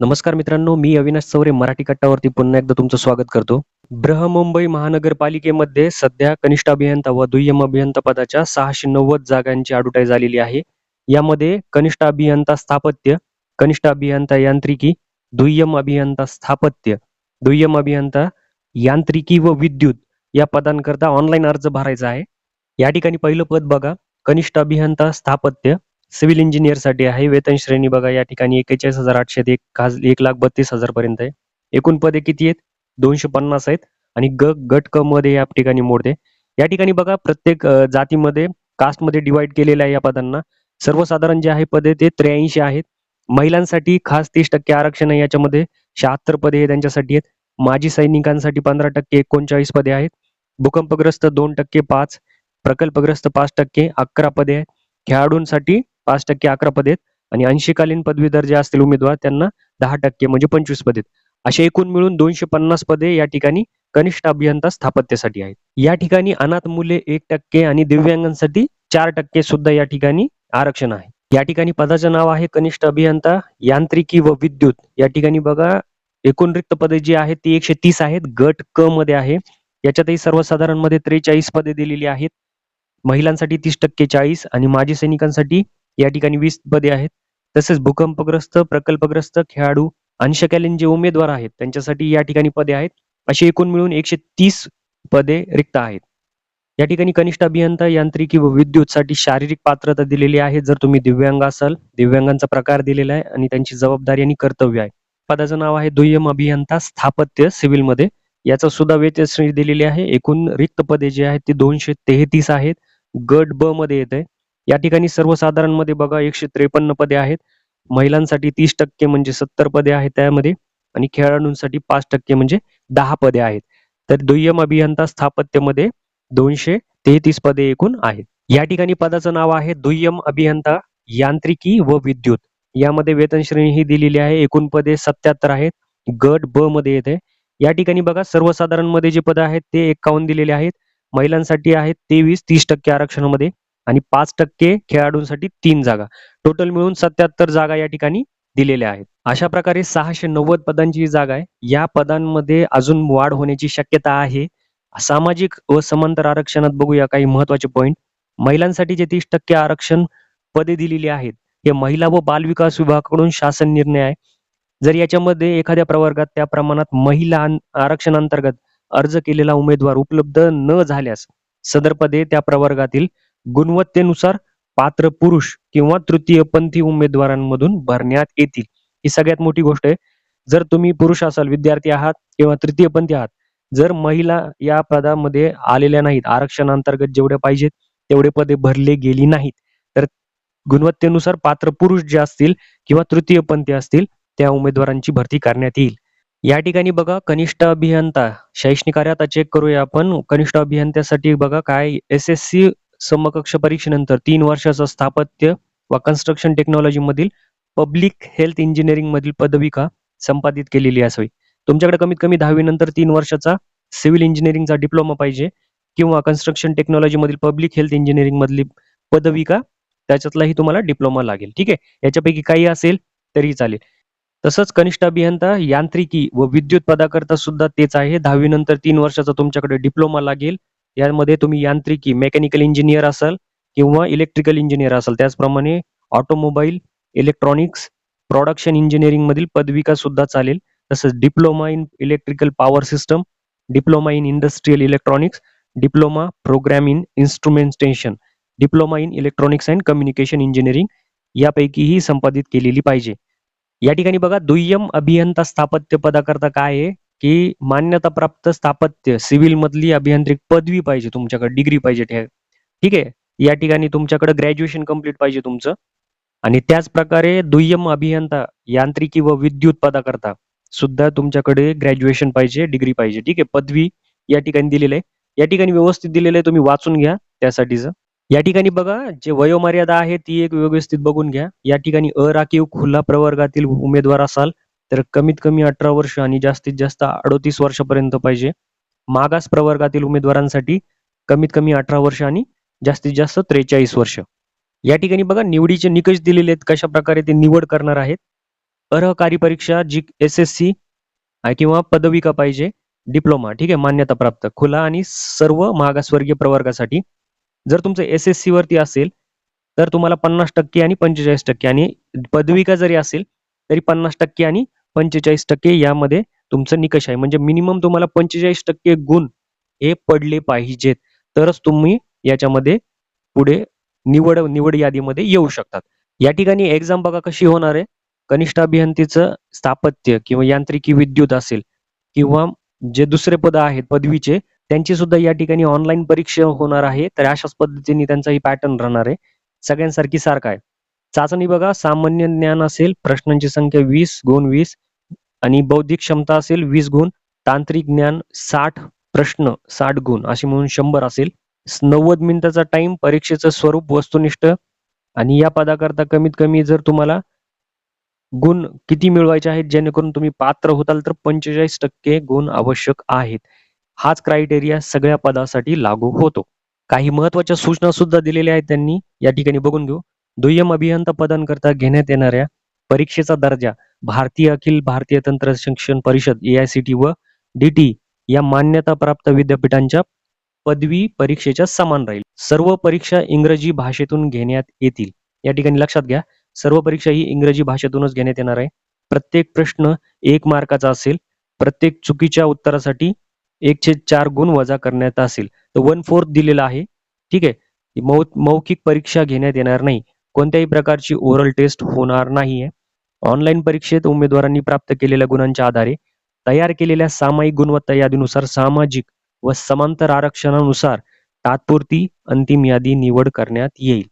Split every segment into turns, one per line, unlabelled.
नमस्कार मित्रांनो मी अविनाश चौरे मराठी कट्टावरती पुन्हा एकदा तुमचं स्वागत करतो. बृहमुंबई महानगरपालिकेमध्ये सध्या कनिष्ठ अभियंता व दुय्यम अभियंता पदाच्या सहाशे नव्वद जागांची ॲडव्हर्टाईज आलेली आहे. यामध्ये कनिष्ठ अभियंता स्थापत्य कनिष्ठ अभियंता यांत्रिकी दुय्यम अभियंता स्थापत्य दुय्यम अभियंता यांत्रिकी व विद्युत या पदांकरता ऑनलाईन अर्ज भरायचा आहे. या ठिकाणी पहिलं पद बघा. कनिष्ठ अभियंता स्थापत्य सिव्हिल इंजिनियरसाठी आहे. वेतन श्रेणी बघा या ठिकाणी एकेचाळीस हजार आठशे ते एक खास एक लाख बत्तीस हजार पर्यंत आहे. एकूण पदे किती आहेत? दोनशे पन्नास आहेत आणि ग गट क मध्ये या ठिकाणी मोडते. या ठिकाणी बघा प्रत्येक जातीमध्ये कास्टमध्ये डिवाइड केलेलं आहे या पदांना. सर्वसाधारण जे आहे पदे ते त्र्याऐंशी आहेत. महिलांसाठी खास तीस टक्के आरक्षण आहे याच्यामध्ये. शहात्तर पदे हे त्यांच्यासाठी आहेत. माजी सैनिकांसाठी पंधरा टक्के एकोणचाळीस पदे आहेत. भूकंपग्रस्त दोन टक्के पाच प्रकल्पग्रस्त पाच टक्के अकरा पदे आहेत. खेळाडूंसाठी पाच टक्के अकरा पदे आहेत. आणि ऐंशीकालीन पदवीधर जे असतील उमेदवार त्यांना दहा टक्के म्हणजे पंचवीस पदे आहेत. असे एकूण मिळून दोनशे पन्नास पदे या ठिकाणी कनिष्ठ अभियंता स्थापत्यासाठी आहेत. या ठिकाणी अनाथ मुले एक टक्के आणि दिव्यांगांसाठी चार टक्के सुद्धा या ठिकाणी आरक्षण आहे. या ठिकाणी पदाचं नाव आहे कनिष्ठ अभियंता यांत्रिकी व विद्युत. या ठिकाणी बघा एकूण रिक्त पदे जी आहेत ती एकशे तीस आहेत. गट क मध्ये आहे. याच्यातही सर्वसाधारणमध्ये त्रेचाळीस पदे दिलेली आहेत. महिलांसाठी तीस टक्के चाळीस आणि माजी सैनिकांसाठी या ठिकाणी वीस पदे आहेत. तसेच भूकंपग्रस्त प्रकल्पग्रस्त खेळाडू अंशकालीन जे उमेदवार आहेत. त्यांच्यासाठी या ठिकाणी पदे आहेत. अशी एकूण मिळून एकशे तीस पदे रिक्त आहेत. या ठिकाणी कनिष्ठ अभियंता यांत्रिकी व विद्युत साठी शारीरिक पात्रता दिलेली आहे. जर तुम्ही दिव्यांग असाल दिव्यांगांचा प्रकार दिलेला आहे आणि त्यांची जबाबदारी आणि कर्तव्य आहे. पदाचं नाव आहे दुय्यम अभियंता स्थापत्य सिव्हिलमध्ये. याचा सुद्धा वेतश्रेणी दिलेली आहे. एकूण रिक्त पदे जे आहेत ती दोनशे तेहतीस आहेत. गट ब मध्ये येत आहे या ठिकाणी सर्वसाधारणमध्ये बघा एकशे त्रेपन्न पदे आहेत. महिलांसाठी तीस टक्के म्हणजे सत्तर पदे आहेत त्यामध्ये आणि खेळाडूंसाठी पाच टक्के म्हणजे दहा पदे आहेत. तर दुय्यम अभियंता स्थापत्यमध्ये दोनशे तेहतीस पदे एकूण आहेत. या ठिकाणी पदाचं नाव आहे दुय्यम अभियंता यांत्रिकी व विद्युत. यामध्ये वेतन श्रेणी ही दिलेली आहे. एकूण पदे सत्याहत्तर आहेत. गट ब मध्ये येते. या ठिकाणी बघा सर्वसाधारणमध्ये जे पद आहेत ते एकावन्न दिलेले आहेत. महिलांसाठी आहेत तेवीस तीस टक्के आरक्षणामध्ये. आणि पाच टक्के खेळाडूंसाठी तीन जागा. टोटल मिळून सत्याहत्तर जागा या ठिकाणी दिलेल्या आहेत. अशा प्रकारे सहाशे नव्वद पदांची जागा आहे या पदांमध्ये अजून वाढ होण्याची शक्यता आहे. सामाजिक व समांतर आरक्षणात बघूया काही महत्त्वाचे पॉईंट महिलांसाठी जे तीस टक्के आरक्षण पदे दिलेली आहेत हे महिला व बालविकास विभागाकडून शासन निर्णय आहे. जर याच्यामध्ये एखाद्या प्रवर्गात त्या प्रमाणात महिला आरक्षणांतर्गत अर्ज केलेला उमेदवार उपलब्ध न झाल्यास सदर पदे त्या प्रवर्गातील गुणवत्तेनुसार पात्र पुरुष किंवा तृतीयपंथी उमेदवारांमधून भरण्यात येतील. ही सगळ्यात मोठी गोष्ट आहे. जर तुम्ही पुरुष असाल विद्यार्थी आहात किंवा तृतीयपंथी आहात जर महिला या पदामध्ये आलेल्या नाहीत आरक्षणांतर्गत जेवढे पाहिजेत तेवढे पदे भरले गेली नाहीत तर गुणवत्तेनुसार पात्र पुरुष जे असतील किंवा तृतीयपंथी असतील त्या उमेदवारांची भरती करण्यात येईल. या ठिकाणी बघा कनिष्ठ अभियंता शैक्षणिक कार्य आता चेक करूया आपण. कनिष्ठ अभियंत्यासाठी बघा काय एस एस सी समकक्ष परीक्षेनंतर तीन वर्षाचा स्थापत्य व कन्स्ट्रक्शन टेक्नॉलॉजी मधील पब्लिक हेल्थ इंजिनिअरिंग मधील पदविका संपादित केलेली असावी. तुमच्याकडे कमीत कमी दहावी नंतर तीन वर्षाचा सिव्हिल इंजिनिअरिंगचा डिप्लोमा पाहिजे किंवा कन्स्ट्रक्शन टेक्नॉलॉजी मधील पब्लिक हेल्थ इंजिनिअरिंग मधली पदविका त्याच्यातलाही तुम्हाला डिप्लोमा लागेल. ठीक आहे? याच्यापैकी काही असेल तरी चालेल. तसंच कनिष्ठ अभियंता यांत्रिकी व विद्युत पदाकरता सुद्धा तेच आहे. दहावी नंतर तीन वर्षाचा तुमच्याकडे डिप्लोमा लागेल. यामध्ये तुम्ही यांत्रिकी मेकॅनिकल इंजिनियर असाल किंवा इलेक्ट्रिकल इंजिनियर असाल. त्याचप्रमाणे ऑटोमोबाईल इलेक्ट्रॉनिक्स प्रोडक्शन इंजिनिअरिंग मधील पदविका सुद्धा चालेल. तसंच diploma in electrical power system diploma in industrial electronics diploma program in instrumentation diploma in electronics and communication engineering यापैकीही संपादित केलेली पाहिजे. या ठिकाणी बघा दुय्यम अभियंता स्थापत्य पदाकरता काय आहे? की मान्यताप्राप्त स्थापत्य सिव्हिल मधली अभियांत्रिक पदवी पाहिजे तुमच्याकडे डिग्री पाहिजे ठीक आहे? या ठिकाणी तुमच्याकडे ग्रॅज्युएशन कंप्लीट पाहिजे तुमचं. आणि त्याच प्रकारे दुय्यम अभियंता यांत्रिकी व विद्युत पदाकरता सुद्धा तुमच्याकडे ग्रॅज्युएशन पाहिजे डिग्री पाहिजे. ठीक आहे? पदवी या ठिकाणी दिलेलं आहे. या ठिकाणी व्यवस्थित दिलेलं आहे तुम्ही वाचून घ्या त्यासाठीच. या ठिकाणी बघा जे वयोमर्यादा आहे ती एक व्यवस्थित बघून घ्या. या ठिकाणी अराखीव खुला प्रवर्गातील उमेदवार असाल तर कमीत कमी अठरा वर्ष आणि जास्तीत जास्त अडोतीस वर्षापर्यंत पाहिजे. मागास प्रवर्गातील उमेदवारांसाठी कमीत कमी अठरा वर्ष आणि जास्तीत जास्त त्रेचाळीस वर्ष. या ठिकाणी बघा निवडीचे निकष दिलेले आहेत. कशा प्रकारे ते निवड करणार आहेत. अर्हकारी परीक्षा जी एस एस सी किंवा पदविका पाहिजे डिप्लोमा ठीक आहे मान्यता प्राप्त खुला आणि सर्व मागासवर्गीय प्रवर्गासाठी. जर तुमचं एस एस सी वरती असेल तर तुम्हाला पन्नास टक्के आणि पंचेचाळीस टक्के आणि पदविका जरी असेल तरी पन्नास टक्के आणि पंचेचाळीस टक्के यामध्ये तुमचं निकष आहे. म्हणजे मिनिमम तुम्हाला पंचेचाळीस टक्के गुण हे पडले पाहिजेत. तरच तुम्ही याच्यामध्ये पुढे निवड निवड यादीमध्ये येऊ शकतात. या ठिकाणी एक्झाम बघा कशी होणार आहे. कनिष्ठ अभियंतीचं स्थापत्य किंवा यांत्रिकी विद्युत असेल किंवा जे दुसरे पद आहेत पदवीचे त्यांची सुद्धा या ठिकाणी ऑनलाईन परीक्षा होणार आहे. तर अशाच पद्धतीने त्यांचा ही पॅटर्न राहणार आहे. सगळ्यांसारखी सारखा आहे. चाचणी बघा सामान्य ज्ञान असेल प्रश्नांची संख्या वीस गुण वीस आणि बौद्धिक क्षमता असेल वीस गुण तांत्रिक ज्ञान साठ प्रश्न साठ गुण असे म्हणून शंभर असेल. नव्वद मिनिटाचा टाइम परीक्षेचं स्वरूप वस्तुनिष्ठ. आणि या पदाकरता कमीत कमी जर तुम्हाला गुण किती मिळवायचे आहेत जेणेकरून तुम्ही पात्र होताल तर पंचेचाळीस टक्के गुण आवश्यक आहेत. हाच क्रायटेरिया सगळ्या पदासाठी लागू होतो. काही महत्त्वाच्या सूचना सुद्धा दिलेल्या आहेत त्यांनी. या ठिकाणी बघून घेऊ. दुय्यम अभियंता पदांकरता घेण्यात येणाऱ्या परीक्षेचा दर्जा. भारतीय अखिल भारतीय तंत्र शिक्षण परिषद एआयसीटी व डीटी या मान्यताप्राप्त विद्यापीठांच्या पदवी परीक्षेच्या समान राहील. सर्व परीक्षा इंग्रजी भाषेतून घेण्यात येतील. या ठिकाणी लक्षात घ्या सर्व परीक्षा ही इंग्रजी भाषेतूनच घेण्यात येणार आहे. प्रत्येक प्रश्न एक मार्काचा असेल प्रत्येक चुकीच्या उत्तरासाठी एकशे चार गुण वजा करण्यात असेल. तर वन फोर्थ दिलेला आहे. ठीक आहे. मौ मौखिक परीक्षा घेण्यात येणार नाही. कोणत्याही प्रकारची ओरल टेस्ट होणार नाहीये. ऑनलाईन परीक्षेत उमेदवारांनी प्राप्त केलेल्या गुणांच्या आधारे तयार केलेल्या सामायिक गुणवत्ता यादीनुसार सामाजिक व समांतर आरक्षणानुसार तात्पुरती अंतिम यादी निवड करण्यात येईल.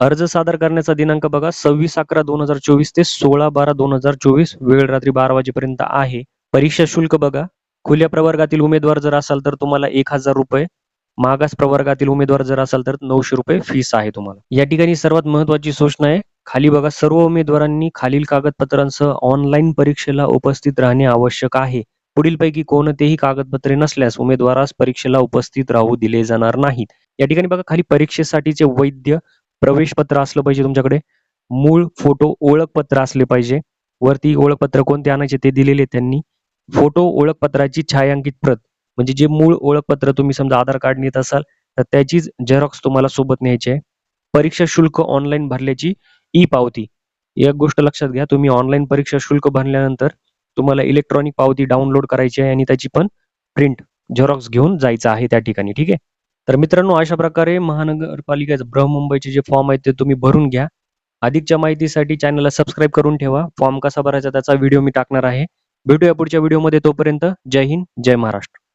अर्ज सादर करण्याचा दिनांक बघा सव्वीस अकरा दोन हजार चोवीस ते सोळा बारा दोन हजार चोवीस वेळ रात्री बारा वाजेपर्यंत आहे. परीक्षा शुल्क बघा खुल्या प्रवर्गातील उमेदवार जर असाल तर तुम्हाला एक हजार रुपये मागास प्रवर्गातील उमेदवार जर असाल तर नऊशे रुपये फीस आहे तुम्हाला. या ठिकाणी सर्वात महत्वाची सूचना आहे खाली बघा सर्व उमेदवारांनी खालील कागदपत्रांसह ऑनलाईन परीक्षेला उपस्थित राहणे आवश्यक आहे. पुढीलपैकी कोणतेही कागदपत्रे नसल्यास उमेदवारास परीक्षेला उपस्थित राहू दिले जाणार नाहीत. या ठिकाणी बघा खाली परीक्षेसाठीचे वैद्य प्रवेशपत्र असलं पाहिजे तुमच्याकडे. मूळ फोटो ओळखपत्र असले पाहिजे. वरती ओळखपत्र कोणते आणायचे ते दिलेले त्यांनी. फोटो ओळखपत्राची छायांकित प्रत. म्हणजे जे मूळ ओळखपत्र तुम्ही समजा आधार कार्ड नेत असाल तर त्याचीच झेरॉक्स तुम्हाला सोबत न्यायची आहे. परीक्षा शुल्क ऑनलाईन भरल्याची ई पावती एक गोष्ट लक्षात घ्या तुम्ही ऑनलाईन परीक्षा शुल्क भरल्यानंतर तुम्हाला इलेक्ट्रॉनिक पावती डाउनलोड करायची आहे आणि त्याची पण प्रिंट झेरॉक्स घेऊन जायचं आहे त्या ठिकाणी ठीक आहे? तर मित्रांनो अशा प्रकारे महानगरपालिकेचं बृहमुंबईचे जे फॉर्म आहेत ते तुम्ही भरून घ्या. अधिकच्या माहितीसाठी चॅनलला सबस्क्राईब करून ठेवा. फॉर्म कसा भरायचा त्याचा व्हिडिओ मी टाकणार आहे. भेटूया पुढच्या व्हिडिओमध्ये तोपर्यंत. जय हिंद जय महाराष्ट्र.